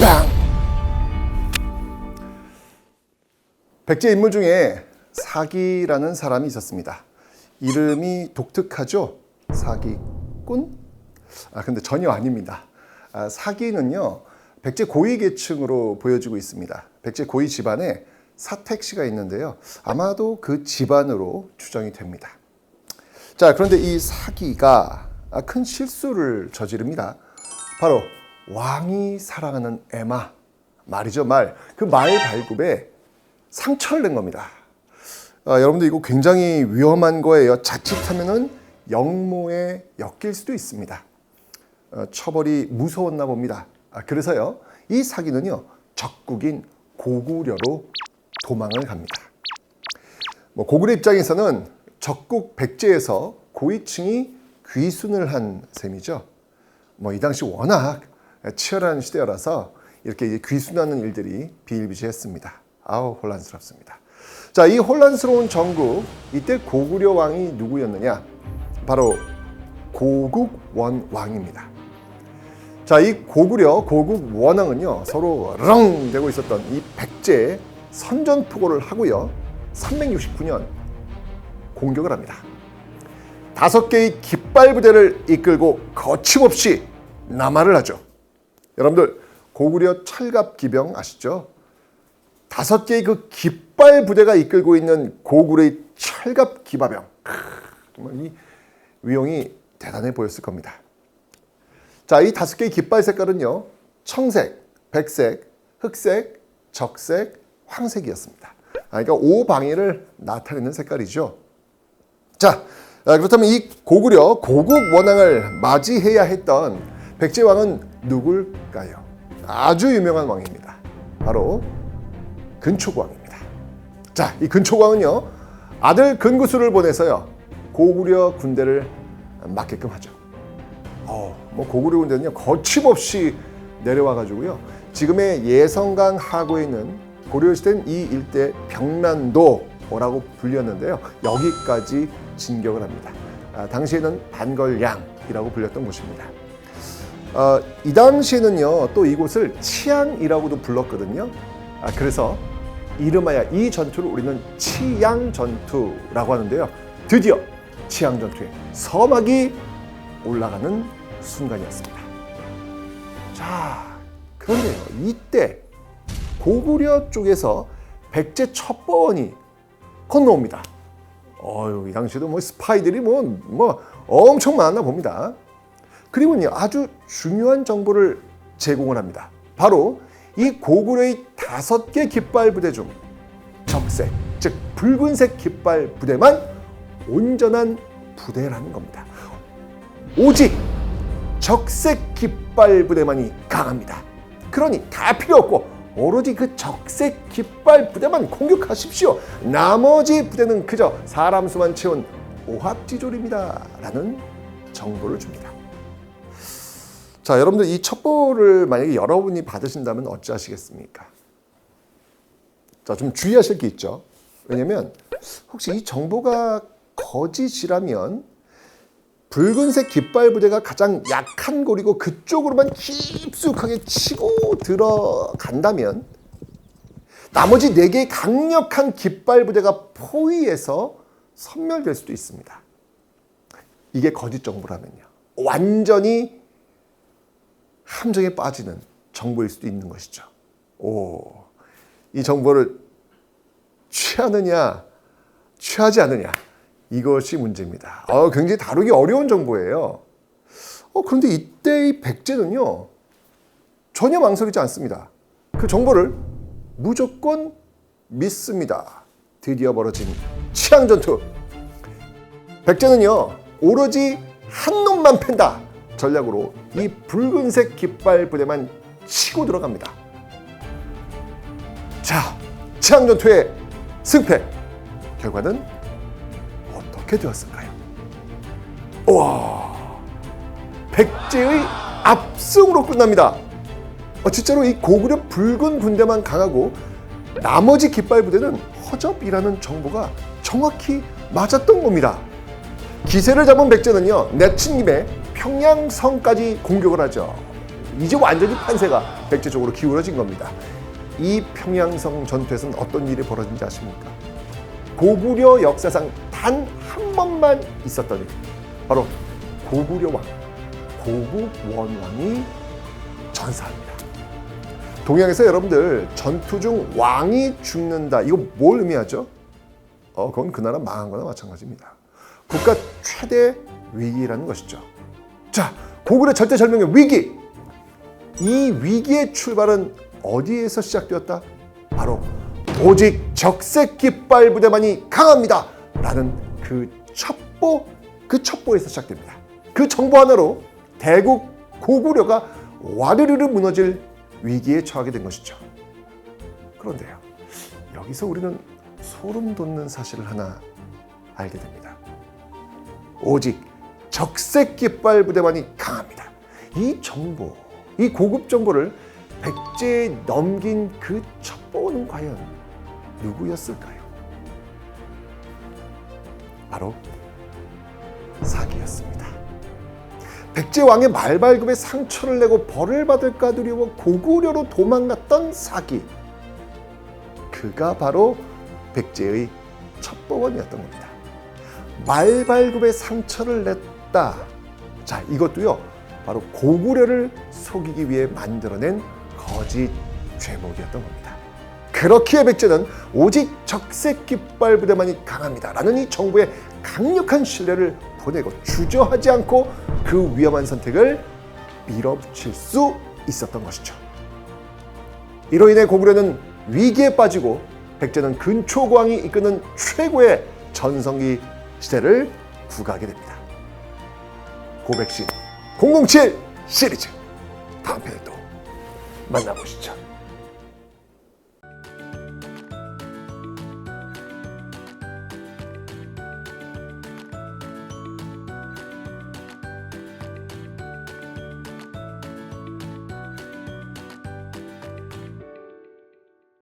빵! 백제 인물 중에 사기라는 사람이 있었습니다. 이름이 독특하죠? 사기꾼? 아, 근데 전혀 아닙니다. 아, 사기는요, 백제 고위 계층으로 보여지고 있습니다. 백제 고위 집안에 사택 씨가 있는데요. 아마도 그 집안으로 추정이 됩니다. 자, 그런데 이 사기가 아, 큰 실수를 저지릅니다. 바로 왕이 사랑하는 에마 말이죠 말. 그 말 발굽에 상처를 낸 겁니다. 아, 여러분들 이거 굉장히 위험한 거예요. 자칫하면은 영모에 엮일 수도 있습니다. 어, 처벌이 무서웠나 봅니다. 아, 그래서요 이 사기는요 적국인 고구려로 도망을 갑니다. 뭐 고구려 입장에서는 적국 백제에서 고위층이 귀순을 한 셈이죠. 뭐 이 당시 워낙 치열한 시대라서 이렇게 귀순하는 일들이 비일비재했습니다. 아우 혼란스럽습니다. 자, 이 혼란스러운 전국 이때 고구려 왕이 누구였느냐? 바로 고국원 왕입니다. 자, 이 고구려 고국 원왕은요 서로 렁 대고 있었던 이 백제의 선전포고를 하고요 369년 공격을 합니다. 다섯 개의 깃발 부대를 이끌고 거침없이 남하를 하죠. 여러분들 고구려 철갑 기병 아시죠? 다섯 개의 그 깃발 부대가 이끌고 있는 고구려의 철갑 기바병 정말 이 위용이 대단해 보였을 겁니다. 자, 이 다섯 개의 깃발 색깔은요. 청색, 백색, 흑색, 적색, 황색이었습니다. 아, 그러니까 오방위를 나타내는 색깔이죠. 자, 아, 그렇다면 이 고구려 고국 원왕을 맞이해야 했던 백제 왕은 누굴까요? 아주 유명한 왕입니다. 바로 근초광입니다. 자, 이 근초광은요 아들 근구수를 보내서요 고구려 군대를 막게끔 하죠. 어, 뭐 고구려 군대는요 거침없이 내려와 가지고요 지금의 예성강 하구에 있는 고려 시대는 이 일대 병란도라고 불렸는데요 여기까지 진격을 합니다. 아, 당시에는 반걸양이라고 불렸던 곳입니다. 어, 이 당시에는요 또 이곳을 치양이라고도 불렀거든요. 아, 그래서 이름하여 이 전투를 우리는 치양 전투라고 하는데요. 드디어 치양 전투에 서막이 올라가는 순간이었습니다. 자, 그런데요, 이때 고구려 쪽에서 백제 첩보원이 건너옵니다. 어유, 이 당시에도 뭐 스파이들이 뭐, 뭐 엄청 많았나 봅니다. 그리고요, 아주 중요한 정보를 제공을 합니다. 바로 이 고구려의 다섯 개 깃발 부대 중 적색, 즉 붉은색 깃발 부대만 온전한 부대라는 겁니다. 오직 적색 깃발 부대만이 강합니다. 그러니 다 필요 없고 오로지 그 적색 깃발 부대만 공격하십시오. 나머지 부대는 그저 사람 수만 채운 오합지졸입니다. 라는 정보를 줍니다. 자, 여러분들 이 첩보를 만약에 여러분이 받으신다면 어찌하시겠습니까? 자, 좀 주의하실 게 있죠. 왜냐면 혹시 이 정보가 거짓이라면 붉은색 깃발 부대가 가장 약한 고리고 그쪽으로만 깊숙하게 치고 들어간다면 나머지 네 개의 강력한 깃발 부대가 포위해서 섬멸될 수도 있습니다. 이게 거짓 정보라면요. 완전히 함정에 빠지는 정보일 수도 있는 것이죠. 오, 이 정보를 취하느냐, 취하지 않느냐. 이것이 문제입니다. 어, 굉장히 다루기 어려운 정보예요. 어, 그런데 이때의 백제는요, 전혀 망설이지 않습니다. 그 정보를 무조건 믿습니다. 드디어 벌어진 치앙 전투. 백제는요, 오로지 한 놈만 팬다 전략으로 이 붉은색 깃발 부대만 치고 들어갑니다. 자, 치앙 전투의 승패. 결과는 어떻게 되었을까요? 와, 백제의 압승으로 끝납니다. 어, 진짜로 이 고구려 붉은 군대만 강하고 나머지 깃발 부대는 허접이라는 정보가 정확히 맞았던 겁니다. 기세를 잡은 백제는요 내친 김에 평양성까지 공격을 하죠. 이제 완전히 판세가 백제 쪽으로 기울어진 겁니다. 이 평양성 전투에서는 어떤 일이 벌어진지 아십니까? 고구려 역사상 단 한 번만 있었던 일. 바로 고구려 왕, 고구 원왕이 전사합니다. 동양에서 여러분들 전투 중 왕이 죽는다. 이거 뭘 의미하죠? 어, 그건 그 나라 망한 거나 마찬가지입니다. 국가 최대 위기라는 것이죠. 자, 고구려 절대절명의 위기. 이 위기의 출발은 어디에서 시작되었다? 바로 오직 적색 깃발 부대만이 강합니다. 라는 그 첩보, 그 첩보에서 시작됩니다. 그 정보 하나로 대국 고구려가 와르르르 무너질 위기에 처하게 된 것이죠. 그런데요, 여기서 우리는 소름 돋는 사실을 하나 알게 됩니다. 오직 적색 깃발 부대만이 강합니다. 이 정보, 이 고급 정보를 백제에 넘긴 그 첩보는 과연 누구였을까요? 바로 사기였습니다. 백제 왕의 말발굽에 상처를 내고 벌을 받을까 두려워 고구려로 도망갔던 사기. 그가 바로 백제의 첩보원이었던 겁니다. 말발굽에 상처를 냈다. 자, 이것도요. 바로 고구려를 속이기 위해 만들어낸 거짓 죄목이었던 겁니다. 그렇기에 백제는 오직 적색 깃발 부대만이 강합니다 라는 이 정부의 강력한 신뢰를 보내고 주저하지 않고 그 위험한 선택을 밀어붙일 수 있었던 것이죠. 이로 인해 고구려는 위기에 빠지고 백제는 근초고왕이 이끄는 최고의 전성기 시대를 구가하게 됩니다. 고백신 007 시리즈 다음 편에 또 만나보시죠.